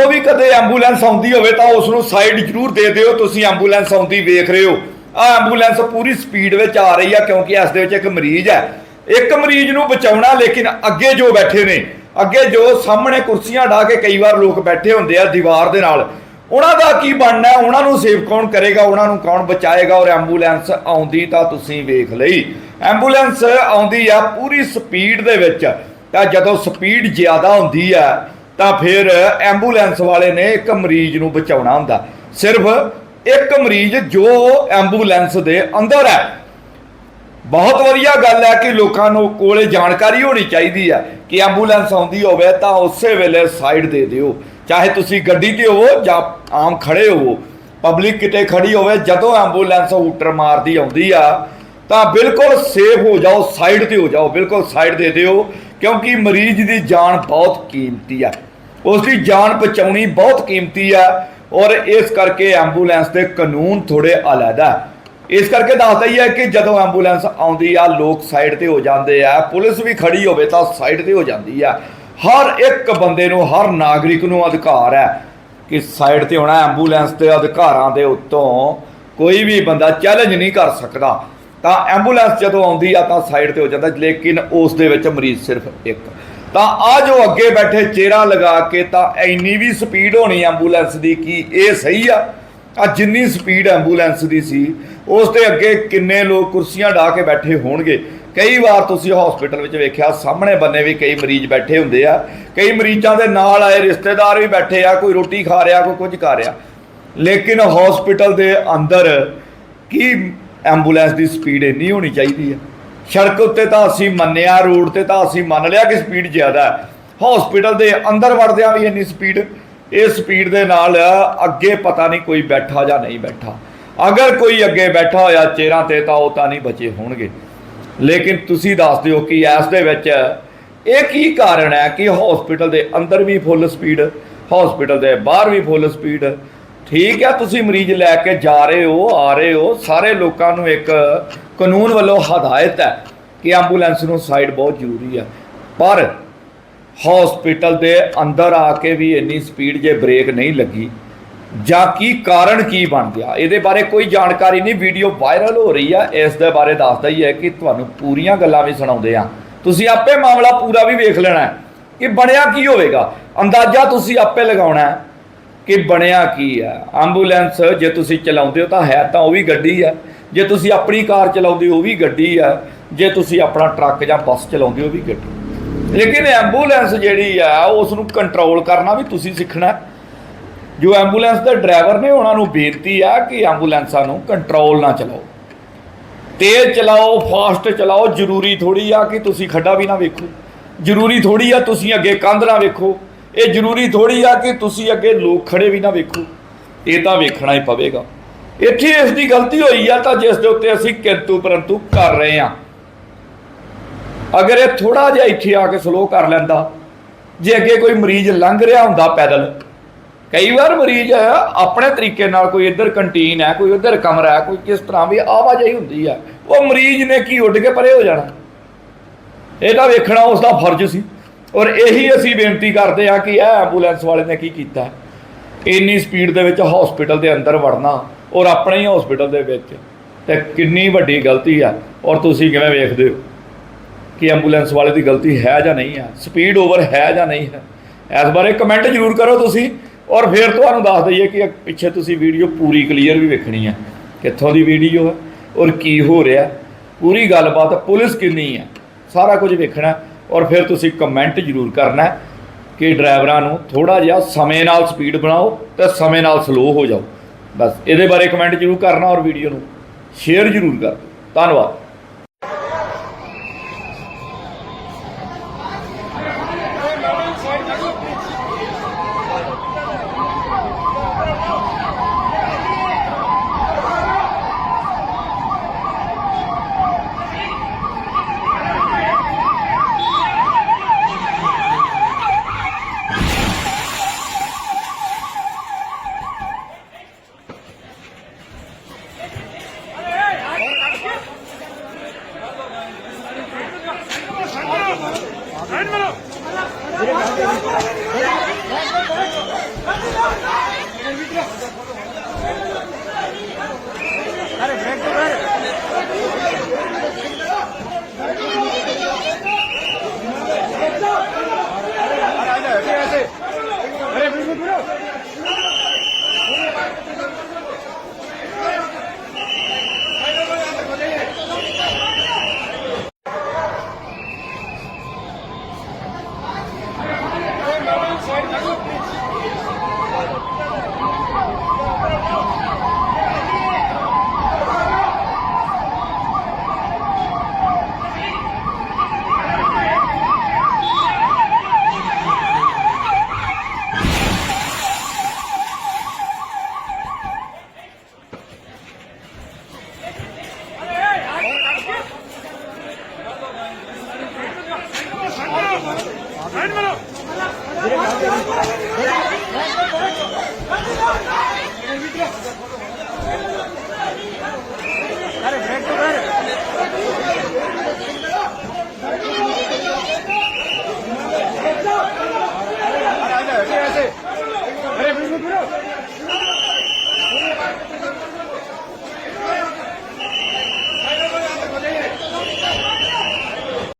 ਜਦੋਂ ਵੀ ਕਦੇ ਐਂਬੂਲੈਂਸ ਆਉਂਦੀ ਹੋਵੇ ਤਾਂ ਉਸ ਨੂੰ ਸਾਈਡ ਜ਼ਰੂਰ ਦੇ ਦਿਓ। ਤੁਸੀਂ ਐਂਬੂਲੈਂਸ ਆਉਂਦੀ ਵੇਖ ਰਹੇ ਹੋ। ਆ ਐਂਬੂਲੈਂਸ ਪੂਰੀ ਸਪੀਡ ਵਿੱਚ ਆ ਰਹੀ ਆ ਕਿਉਂਕਿ ਇਸ ਦੇ ਵਿੱਚ ਇੱਕ ਮਰੀਜ਼ ਹੈ। ਇੱਕ ਮਰੀਜ਼ ਨੂੰ ਬਚਾਉਣਾ ਲੇਕਿਨ ਅੱਗੇ ਜੋ ਬੈਠੇ ਨੇ, ਅੱਗੇ ਜੋ ਸਾਹਮਣੇ ਕੁਰਸੀਆਂ ਢਾ ਕੇ ਕਈ ਵਾਰ ਲੋਕ ਬੈਠੇ ਹੁੰਦੇ ਆ ਦੀਵਾਰ ਦੇ ਨਾਲ। ਉਹਨਾਂ ਦਾ ਕੀ ਬਣਨਾ ਉਹਨਾਂ ਨੂੰ ਸੇਵ ਕੌਣ ਕਰੇਗਾ? ਉਹਨਾਂ ਨੂੰ ਕੌਣ ਬਚਾਏਗਾ? ਔਰ ਐਂਬੂਲੈਂਸ ਆਉਂਦੀ ਤਾਂ ਤੁਸੀਂ ਵੇਖ ਲਈ। ਐਂਬੂਲੈਂਸ ਆਉਂਦੀ ਆ ਪੂਰੀ ਸਪੀਡ ਦੇ ਵਿੱਚ। ਤਾਂ ਜਦੋਂ ਸਪੀਡ ਜ਼ਿਆਦਾ ਹੁੰਦੀ ਆ ਤਾਂ ਫਿਰ ਐਂਬੂਲੈਂਸ ਵਾਲੇ ਨੇ ਇੱਕ ਮਰੀਜ਼ ਨੂੰ ਬਚਾਉਣਾ ਹੁੰਦਾ। ਸਿਰਫ ਇੱਕ ਮਰੀਜ਼ ਜੋ ਐਂਬੂਲੈਂਸ ਦੇ ਅੰਦਰ ਹੈ। ਬਹੁਤ ਵਧੀਆ ਗੱਲ ਹੈ ਕਿ ਲੋਕਾਂ ਨੂੰ ਕੋਲੇ ਜਾਣਕਾਰੀ ਹੋਣੀ ਚਾਹੀਦੀ ਹੈ ਕਿ ਐਂਬੂਲੈਂਸ ਆਉਂਦੀ ਹੋਵੇ ਤਾਂ ਉਸੇ ਵੇਲੇ ਸਾਈਡ ਦੇ ਦਿਓ। ਚਾਹੇ ਤੁਸੀਂ ਗੱਡੀ ਤੇ ਹੋਵੋ ਜਾਂ ਆਮ ਖੜੇ ਹੋਵੋ। ਪਬਲਿਕ ਕਿਤੇ ਖੜੀ ਹੋਵੇ, ਜਦੋਂ ਐਂਬੂਲੈਂਸ ਹੂਟਰ ਮਾਰਦੀ ਆਉਂਦੀ ਆ, ਤਾਂ ਬਿਲਕੁਲ ਸੇਫ ਹੋ ਜਾਓ, ਸਾਈਡ ਤੇ ਹੋ ਜਾਓ, ਬਿਲਕੁਲ ਸਾਈਡ ਦੇ ਦਿਓ, ਕਿਉਂਕਿ ਮਰੀਜ਼ ਦੀ ਜਾਨ ਬਹੁਤ ਕੀਮਤੀ ਆ। ਉਸ ਦੀ ਜਾਨ ਬਚਾਉਣੀ ਬਹੁਤ ਕੀਮਤੀ ਆ ਔਰ ਇਸ ਕਰਕੇ ਐਂਬੂਲੈਂਸ ਦੇ ਕਾਨੂੰਨ ਥੋੜੇ ਅਲੱਗਾ ਹੈ ਇਸ ਕਰਕੇ ਦੱਸਦਾ ਹੀ ਹੈ ਕਿ ਜਦੋਂ ਐਂਬੂਲੈਂਸ ਆਉਂਦੀ ਆ, ਲੋਕ ਸਾਈਡ ਤੇ ਹੋ ਜਾਂਦੇ ਆ, ਪੁਲਿਸ ਵੀ ਖੜੀ ਹੋਵੇ ਤਾਂ ਸਾਈਡ ਤੇ ਹੋ ਜਾਂਦੀ ਆ। ਹਰ ਇੱਕ ਬੰਦੇ ਨੂੰ, ਹਰ ਨਾਗਰਿਕ ਨੂੰ ਅਧਿਕਾਰ ਹੈ ਕਿ ਸਾਈਡ ਤੇ ਹੋਣਾ ਐਂਬੂਲੈਂਸ ਦੇ ਅਧਿਕਾਰਾਂ ਦੇ ਉੱਤੋਂ ਕੋਈ ਵੀ ਬੰਦਾ ਚੈਲੰਜ ਨਹੀਂ ਕਰ ਸਕਦਾ। ਤਾਂ ਐਂਬੂਲੈਂਸ ਜਦੋਂ ਆਉਂਦੀ ਆ ਤਾਂ ਸਾਈਡ ਤੇ ਹੋ ਜਾਂਦਾ, ਲੇਕਿਨ ਉਸ ਦੇ ਵਿੱਚ ਮਰੀਜ਼ ਸਿਰਫ ਇੱਕ। ਤਾਂ ਆ ਜੋ ਅੱਗੇ ਬੈਠੇ ਚਿਹਰਾ ਲਗਾ ਕੇ ਤਾਂ ਇੰਨੀ ਵੀ ਸਪੀਡ ਹੋਣੀ ਐਂਬੂਲੈਂਸ ਦੀ ਕੀ ਇਹ ਸਹੀ ਆ। ਆ ਜਿੰਨੀ ਸਪੀਡ ਐਂਬੂਲੈਂਸ ਦੀ ਸੀ, ਉਸ ਦੇ ਅੱਗੇ ਕਿੰਨੇ ਲੋਕ ਕੁਰਸੀਆਂ ਢਾ ਕੇ ਬੈਠੇ ਹੋਣਗੇ। ਕਈ ਵਾਰ ਤੁਸੀਂ ਹਸਪੀਟਲ ਵਿੱਚ ਵੇਖਿਆ, ਸਾਹਮਣੇ ਬੰਨੇ ਵੀ ਕਈ ਮਰੀਜ਼ ਬੈਠੇ ਹੁੰਦੇ ਆ। ਕਈ ਮਰੀਜ਼ਾਂ ਦੇ ਨਾਲ ਆਏ ਰਿਸ਼ਤੇਦਾਰ ਵੀ ਬੈਠੇ ਆ, ਕੋਈ ਰੋਟੀ ਖਾ ਰਿਹਾ, ਕੋਈ ਕੁਝ ਕਰ ਰਿਹਾ। ਲੇਕਿਨ ਹਸਪੀਟਲ ਦੇ ਅੰਦਰ ਕੀ ਐਂਬੂਲੈਂਸ ਦੀ ਸਪੀਡ ਇੰਨੀ ਹੋਣੀ ਚਾਹੀਦੀ ਹੈ ਸੜਕ ਉੱਤੇ ਤਾਂ ਅਸੀਂ ਮੰਨਿਆ, ਰੋਡ ਤੇ ਤਾਂ ਅਸੀਂ ਮੰਨ ਲਿਆ ਕਿ ਸਪੀਡ ਜ਼ਿਆਦਾ ਹੈ। ਹਸਪੀਟਲ ਦੇ ਅੰਦਰ ਵੜਦਿਆਂ ਵੀ ਇੰਨੀ ਸਪੀਡ ਇਹ ਸਪੀਡ ਦੇ ਨਾਲ ਅੱਗੇ ਪਤਾ ਨਹੀਂ ਕੋਈ ਬੈਠਾ ਜਾਂ ਨਹੀਂ ਬੈਠਾ। ਅਗਰ ਕੋਈ ਅੱਗੇ ਬੈਠਾ ਹੋਇਆ ਚਿਹਰਾ ਤੇ ਤਾਂ ਉਹ ਤਾਂ ਨਹੀਂ ਬਚੇ ਹੋਣਗੇ। ਲੇਕਿਨ ਤੁਸੀਂ ਦੱਸ ਦਿਓ ਕਿ ਇਸ ਦੇ ਵਿੱਚ ਇਹ ਕੀ ਕਾਰਨ ਹੈ ਕਿ ਹਸਪੀਟਲ ਦੇ ਅੰਦਰ ਵੀ ਫੁੱਲ ਸਪੀਡ ਹਸਪੀਟਲ ਦੇ ਬਾਹਰ ਵੀ ਫੁੱਲ ਸਪੀਡ ਠੀਕ ਹੈ, ਤੁਸੀਂ ਮਰੀਜ਼ ਲੈ ਕੇ ਜਾ ਰਹੇ ਹੋ, ਆ ਰਹੇ ਹੋ। ਸਾਰੇ ਲੋਕਾਂ ਨੂੰ ਇੱਕ ਕਾਨੂੰਨ ਵੱਲੋਂ ਹਦਾਇਤ ਹੈ ਕਿ ਐਂਬੂਲੈਂਸ ਨੂੰ ਸਾਈਡ ਬਹੁਤ ਜ਼ਰੂਰੀ ਹੈ। ਪਰ ਹਸਪੀਟਲ ਦੇ ਅੰਦਰ ਆ ਕੇ ਵੀ ਇੰਨੀ ਸਪੀਡ ਜੇ ਬ੍ਰੇਕ ਨਹੀਂ ਲੱਗੀ, ਜਾਂ ਕੀ ਕਾਰਨ ਕੀ ਬਣ ਗਿਆ, ਇਹਦੇ ਬਾਰੇ ਕੋਈ ਜਾਣਕਾਰੀ ਨਹੀਂ। ਵੀਡੀਓ ਵਾਇਰਲ ਹੋ ਰਹੀ ਆ ਇਸ ਦੇ ਬਾਰੇ ਦੱਸਦਾ ਹੀ ਹੈ ਕਿ ਤੁਹਾਨੂੰ ਪੂਰੀਆਂ ਗੱਲਾਂ ਵੀ ਸੁਣਾਉਂਦੇ ਆ ਤੁਸੀਂ ਆਪੇ ਮਾਮਲਾ ਪੂਰਾ ਵੀ ਵੇਖ ਲੈਣਾ ਹੈ ਕਿ ਬਣਿਆ ਕੀ ਹੋਵੇਗਾ। ਅੰਦਾਜ਼ਾ ਤੁਸੀਂ ਆਪੇ ਲਗਾਉਣਾ ਹੈ ਕਿ ਬਣਿਆ ਕੀ ਹੈ ਐਂਬੂਲੈਂਸ ਜੇ ਤੁਸੀਂ ਚਲਾਉਂਦੇ ਹੋ ਤਾਂ ਹੈ ਤਾਂ ਉਹ ਵੀ ਗੱਡੀ ਹੈ ਜੇ ਤੁਸੀਂ ਆਪਣੀ ਕਾਰ ਚਲਾਉਂਦੇ ਹੋ, ਉਹ ਵੀ ਗੱਡੀ ਆ। ਜੇ ਤੁਸੀਂ ਆਪਣਾ ਟਰੱਕ ਜਾਂ ਬੱਸ ਚਲਾਉਂਦੇ ਹੋ, ਉਹ ਵੀ ਗੱਡੀ। ਲੇਕਿਨ ਐਂਬੂਲੈਂਸ ਜਿਹੜੀ ਆ ਉਸ ਨੂੰ ਕੰਟਰੋਲ ਕਰਨਾ ਵੀ ਤੁਸੀਂ ਸਿੱਖਣਾ ਜੋ ਐਂਬੂਲੈਂਸ ਦੇ ਡਰਾਈਵਰ ਨੇ, ਉਹਨਾਂ ਨੂੰ ਬੇਨਤੀ ਆ ਕਿ ਐਂਬੂਲੈਂਸਾਂ ਨੂੰ ਕੰਟਰੋਲ ਨਾ ਚਲਾਓ। ਤੇਜ਼ ਚਲਾਓ ਫਾਸਟ ਚਲਾਓ, ਜ਼ਰੂਰੀ ਥੋੜੀ ਆ ਕਿ ਤੁਸੀਂ ਖੱਡਾ ਵੀ ਨਾ ਵੇਖੋ। ਜ਼ਰੂਰੀ ਥੋੜੀ ਆ ਤੁਸੀਂ ਅੱਗੇ ਕੰਧ ਨਾ ਵੇਖੋ। ਇਹ ਜ਼ਰੂਰੀ ਥੋੜੀ ਆ ਕਿ ਤੁਸੀਂ ਅੱਗੇ ਲੋਕ ਖੜੇ ਵੀ ਨਾ ਵੇਖੋ। ਇਹ ਤਾਂ ਵੇਖਣਾ ਹੀ ਪਵੇਗਾ। ਇੱਥੇ ਇਸ ਦੀ ਗਲਤੀ ਹੋਈ ਆ ਤਾਂ ਜਿਸ ਦੇ ਉੱਤੇ ਅਸੀਂ ਕਿੰਤੂ ਪਰੰਤੂ ਕਰ ਰਹੇ ਆ ਅਗਰ ਇਹ ਥੋੜਾ ਜਿਹਾ ਇੱਥੇ ਆ ਕੇ ਸਲੋ ਕਰ ਲੈਂਦਾ, ਜੇ ਅੱਗੇ ਕੋਈ ਮਰੀਜ਼ ਲੰਘ ਰਿਹਾ ਹੁੰਦਾ ਪੈਦਲ, ਕਈ ਵਾਰ ਮਰੀਜ਼ ਆਪਣੇ ਤਰੀਕੇ ਨਾਲ ਕੋਈ ਇੱਧਰ ਕੰਟੀਨ ਹੈ, ਕੋਈ ਉੱਧਰ ਕਮਰਾ ਹੈ, ਕੋਈ ਕਿਸ ਤਰ੍ਹਾਂ ਵੀ ਆਵਾਜਾਈ ਹੁੰਦੀ ਹੈ, ਉਹ ਮਰੀਜ਼ ਨੇ ਕੀ ਉੱਡ ਕੇ ਪਰੇ ਹੋ ਜਾਣਾ। ਇਹ ਤਾਂ ਵੇਖਣਾ ਉਸ ਦਾ ਫਰਜ਼ ਸੀ। ਔਰ ਇਹੀ ਅਸੀਂ ਬੇਨਤੀ ਕਰਦੇ ਹਾਂ ਕਿ ਇਹ ਐਂਬੂਲੈਂਸ ਵਾਲੇ ਨੇ ਕੀ ਕੀਤਾ? ਇੰਨੀ ਸਪੀਡ ਦੇ ਵਿੱਚ ਹਸਪੀਟਲ ਦੇ ਅੰਦਰ ਵੜਨਾ ਔਰ ਆਪਣੇ ਹੀ ਹਸਪੀਟਲ ਦੇ ਵਿੱਚ। ਤੇ ਕਿੰਨੀ ਵੱਡੀ ਗਲਤੀ ਆ। ਔਰ ਤੁਸੀਂ ਕਿਵੇਂ ਵੇਖਦੇ ਹੋ ਕਿ ਐਂਬੂਲੈਂਸ ਵਾਲੇ ਦੀ ਗਲਤੀ ਹੈ ਜਾਂ ਨਹੀਂ ਹੈ? ਸਪੀਡ ਓਵਰ ਹੈ ਜਾਂ ਨਹੀਂ ਹੈ? ਇਸ ਬਾਰੇ ਕਮੈਂਟ ਜ਼ਰੂਰ ਕਰੋ ਤੁਸੀਂ। ਔਰ ਫਿਰ ਤੁਹਾਨੂੰ ਦੱਸ ਦਈਏ ਕਿ ਪਿੱਛੇ ਤੁਸੀਂ ਵੀਡੀਓ ਪੂਰੀ ਕਲੀਅਰ ਵੀ ਵੇਖਣੀ ਹੈ ਕਿੱਥੋਂ ਦੀ ਵੀਡੀਓ ਹੈ ਔਰ ਕੀ ਹੋ ਰਿਹਾ? ਪੂਰੀ ਗੱਲਬਾਤ ਪੁਲਿਸ ਕਿੰਨੀ ਹੈ ਸਾਰਾ ਕੁਝ ਵੇਖਣਾ। ਔਰ ਫਿਰ ਤੁਸੀਂ ਕਮੈਂਟ ਜ਼ਰੂਰ ਕਰਨਾ ਕਿ ਡਰਾਈਵਰਾਂ ਨੂੰ ਥੋੜਾ ਜਿਹਾ ਸਮੇਂ ਨਾਲ ਸਪੀਡ ਬਣਾਓ ਤੇ ਸਮੇਂ ਨਾਲ ਸਲੋ ਹੋ ਜਾਓ। ਬਸ ਇਹਦੇ ਬਾਰੇ ਕਮੈਂਟ ਜ਼ਰੂਰ ਕਰਨਾ ਔਰ ਵੀਡੀਓ ਨੂੰ ਸ਼ੇਅਰ ਜ਼ਰੂਰ ਕਰ ਧੰਨਵਾਦ। Thank you.